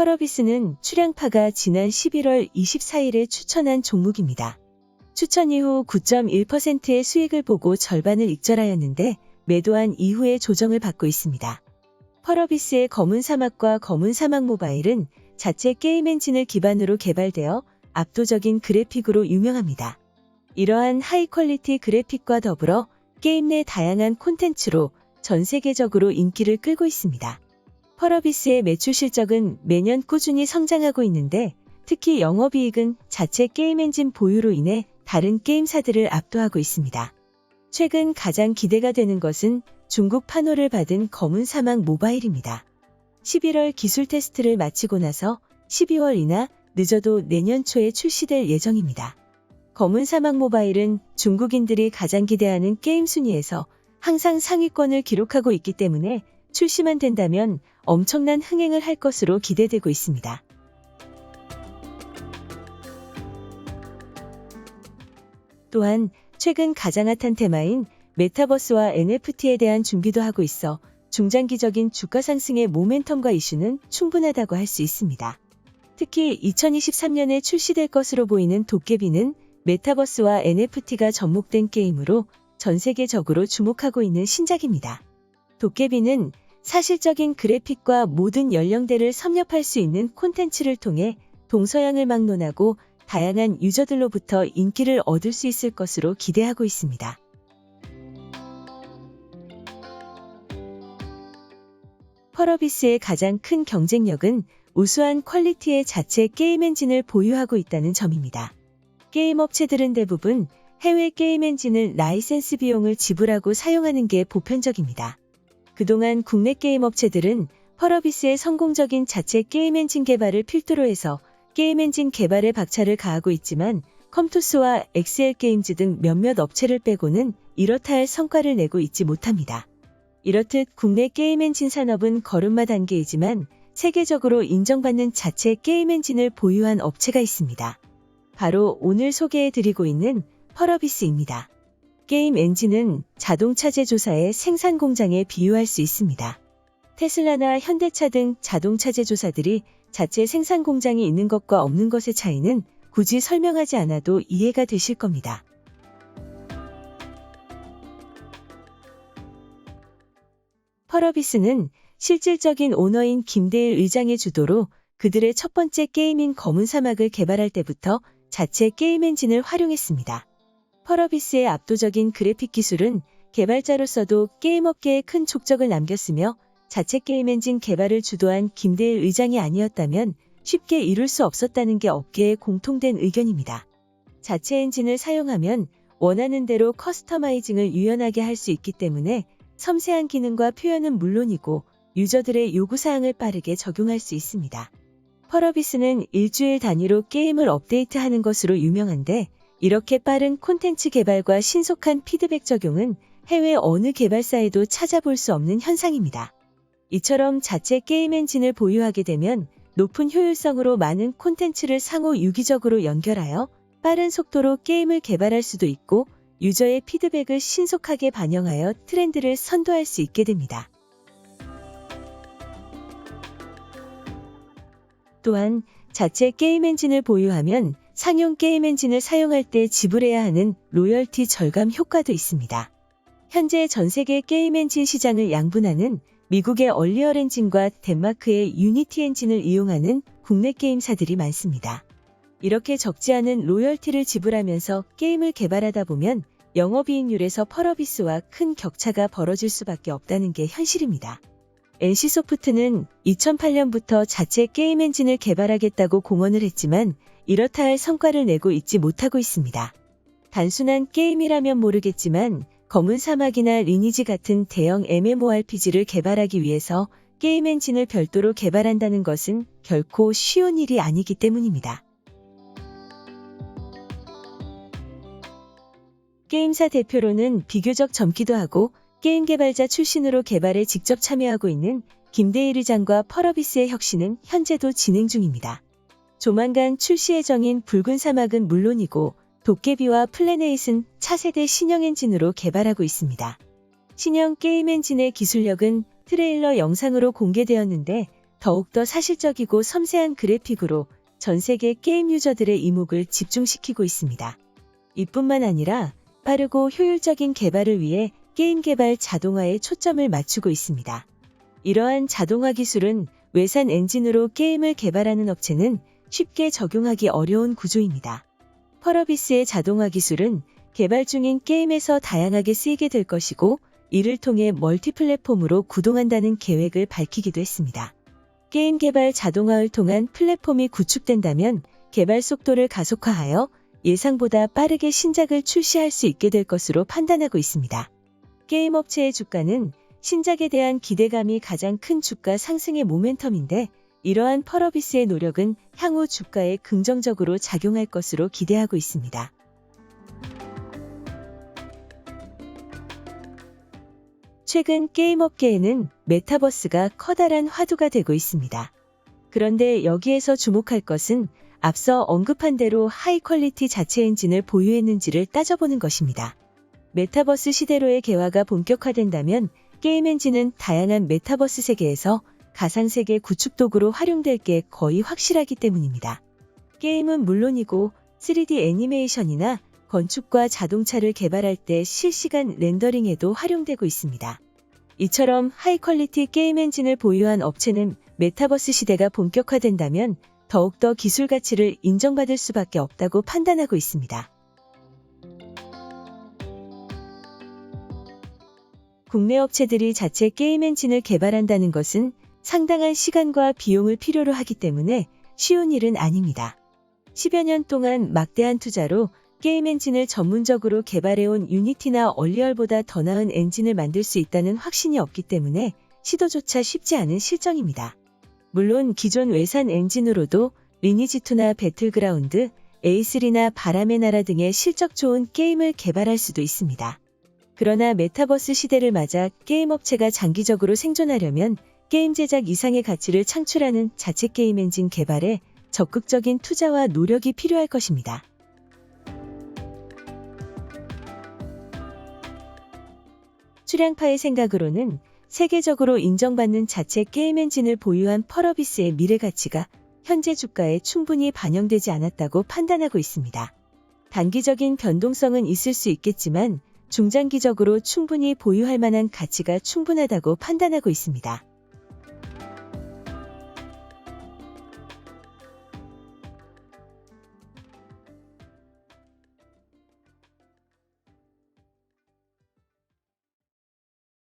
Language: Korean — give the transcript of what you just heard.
펄어비스는 출향파가 지난 11월 24일에 추천한 종목입니다. 추천 이후 9.1%의 수익을 보고 절반을 익절하였는데 매도한 이후에 조정을 받고 있습니다. 펄어비스의 검은 사막과 검은 사막 모바일은 자체 게임 엔진을 기반으로 개발되어 압도적인 그래픽으로 유명합니다. 이러한 하이 퀄리티 그래픽과 더불어 게임 내 다양한 콘텐츠로 전 세계적으로 인기를 끌고 있습니다. 펄어비스의 매출 실적은 매년 꾸준히 성장하고 있는데 특히 영업이익은 자체 게임 엔진 보유로 인해 다른 게임사들을 압도하고 있습니다. 최근 가장 기대가 되는 것은 중국 판호를 받은 검은 사막 모바일입니다. 11월 기술 테스트를 마치고 나서 12월이나 늦어도 내년 초에 출시될 예정입니다. 검은 사막 모바일은 중국인들이 가장 기대하는 게임 순위에서 항상 상위권을 기록하고 있기 때문에 출시만 된다면 엄청난 흥행을 할 것으로 기대되고 있습니다. 또한 최근 가장 핫한 테마인 메타버스와 NFT에 대한 준비도 하고 있어 중장기적인 주가 상승의 모멘텀과 이슈는 충분하다고 할 수 있습니다. 특히 2023년에 출시될 것으로 보이는 도깨비는 메타버스와 NFT가 접목된 게임으로 전 세계적으로 주목하고 있는 신작입니다. 도깨비는 사실적인 그래픽과 모든 연령대를 섭렵할 수 있는 콘텐츠를 통해 동서양을 막론하고 다양한 유저들로부터 인기를 얻을 수 있을 것으로 기대하고 있습니다. 펄어비스의 가장 큰 경쟁력은 우수한 퀄리티의 자체 게임 엔진을 보유하고 있다는 점입니다. 게임 업체들은 대부분 해외 게임 엔진을 라이센스 비용을 지불하고 사용하는 게 보편적입니다. 그동안 국내 게임 업체들은 펄어비스의 성공적인 자체 게임 엔진 개발을 필두로 해서 게임 엔진 개발에 박차를 가하고 있지만 컴투스와 엑셀 게임즈 등 몇몇 업체를 빼고는 이렇다 할 성과를 내고 있지 못합니다. 이렇듯 국내 게임 엔진 산업은 걸음마 단계이지만 세계적으로 인정받는 자체 게임 엔진을 보유한 업체가 있습니다. 바로 오늘 소개해드리고 있는 펄어비스입니다. 게임 엔진은 자동차 제 조사의 생산 공장에 비유할 수 있습니다. 테슬라나 현대차 등 자동차 제 조사들이 자체 생산 공장이 있는 것과 없는 것의 차이는 굳이 설명하지 않아도 이해가 되실 겁니다. 펄어비스는 실질적인 오너인 김대일 의장의 주도로 그들의 첫 번째 게임인 검은 사막을 개발할 때부터 자체 게임 엔진을 활용했습니다. 펄어비스의 압도적인 그래픽 기술은 개발자로서도 게임 업계에 큰 족적을 남겼으며 자체 게임 엔진 개발을 주도한 김대일 의장이 아니었다면 쉽게 이룰 수 없었다는 게 업계의 공통된 의견입니다. 자체 엔진을 사용하면 원하는 대로 커스터마이징을 유연하게 할 수 있기 때문에 섬세한 기능과 표현은 물론이고 유저들의 요구사항을 빠르게 적용할 수 있습니다. 펄어비스는 일주일 단위로 게임을 업데이트하는 것으로 유명한데 이렇게 빠른 콘텐츠 개발과 신속한 피드백 적용은 해외 어느 개발사에도 찾아볼 수 없는 현상입니다. 이처럼 자체 게임 엔진을 보유하게 되면 높은 효율성으로 많은 콘텐츠를 상호 유기적으로 연결하여 빠른 속도로 게임을 개발할 수도 있고 유저의 피드백을 신속하게 반영하여 트렌드를 선도할 수 있게 됩니다. 또한 자체 게임 엔진을 보유하면 상용 게임 엔진을 사용할 때 지불해야 하는 로열티 절감 효과도 있습니다. 현재 전 세계 게임 엔진 시장을 양분하는 미국의 얼리얼 엔진과 덴마크의 유니티 엔진을 이용하는 국내 게임사들이 많습니다. 이렇게 적지 않은 로열티를 지불하면서 게임을 개발하다 보면 영업이익률에서 펄어비스와 큰 격차가 벌어질 수밖에 없다는 게 현실입니다. NC소프트는 2008년부터 자체 게임 엔진을 개발하겠다고 공언을 했지만 이렇다 할 성과를 내고 있지 못하고 있습니다. 단순한 게임이라면 모르겠지만 검은 사막이나 리니지 같은 대형 MMORPG를 개발하기 위해서 게임 엔진을 별도로 개발한다는 것은 결코 쉬운 일이 아니기 때문입니다. 게임사 대표로는 비교적 젊기도 하고 게임 개발자 출신으로 개발에 직접 참여하고 있는 김대일 의장과 펄어비스의 혁신은 현재도 진행 중입니다. 조만간 출시 예정인 붉은 사막은 물론이고 도깨비와 플래네잇은 차세대 신형 엔진으로 개발하고 있습니다. 신형 게임 엔진의 기술력은 트레일러 영상으로 공개되었는데 더욱더 사실적이고 섬세한 그래픽으로 전 세계 게임 유저들의 이목을 집중시키고 있습니다. 이뿐만 아니라 빠르고 효율적인 개발을 위해 게임 개발 자동화에 초점을 맞추고 있습니다. 이러한 자동화 기술은 외산 엔진으로 게임을 개발하는 업체는 쉽게 적용하기 어려운 구조입니다. 펄어비스의 자동화 기술은 개발 중인 게임에서 다양하게 쓰이게 될 것이고 이를 통해 멀티 플랫폼으로 구동한다는 계획을 밝히기도 했습니다. 게임 개발 자동화를 통한 플랫폼이 구축된다면 개발 속도를 가속화하여 예상보다 빠르게 신작을 출시할 수 있게 될 것으로 판단하고 있습니다. 게임 업체의 주가는 신작에 대한 기대감이 가장 큰 주가 상승의 모멘텀인데 이러한 펄어비스의 노력은 향후 주가에 긍정적으로 작용할 것으로 기대하고 있습니다. 최근 게임 업계에는 메타버스가 커다란 화두가 되고 있습니다. 그런데 여기에서 주목할 것은 앞서 언급한 대로 하이 퀄리티 자체 엔진을 보유했는지를 따져보는 것입니다. 메타버스 시대로의 개화가 본격화된다면 게임 엔진은 다양한 메타버스 세계에서 가상세계 구축 도구로 활용될 게 거의 확실하기 때문입니다. 게임은 물론이고 3D 애니메이션이나 건축과 자동차를 개발할 때 실시간 렌더링에도 활용되고 있습니다. 이처럼 하이 퀄리티 게임 엔진을 보유한 업체는 메타버스 시대가 본격화된다면 더욱더 기술 가치를 인정받을 수밖에 없다고 판단하고 있습니다. 국내 업체들이 자체 게임 엔진을 개발한다는 것은 상당한 시간과 비용을 필요로 하기 때문에 쉬운 일은 아닙니다. 10여 년 동안 막대한 투자로 게임 엔진을 전문적으로 개발해온 유니티나 얼리얼보다 더 나은 엔진을 만들 수 있다는 확신이 없기 때문에 시도조차 쉽지 않은 실정입니다. 물론 기존 외산 엔진으로도 리니지2나 배틀그라운드, A3나 바람의 나라 등의 실적 좋은 게임을 개발할 수도 있습니다. 그러나 메타버스 시대를 맞아 게임 업체가 장기적으로 생존하려면 게임 제작 이상의 가치를 창출하는 자체 게임 엔진 개발에 적극적인 투자와 노력이 필요할 것입니다. 출양파의 생각으로는 세계적으로 인정받는 자체 게임 엔진을 보유한 펄어비스의 미래 가치가 현재 주가에 충분히 반영되지 않았다고 판단하고 있습니다. 단기적인 변동성은 있을 수 있겠지만 중장기적으로 충분히 보유할 만한 가치가 충분하다고 판단하고 있습니다.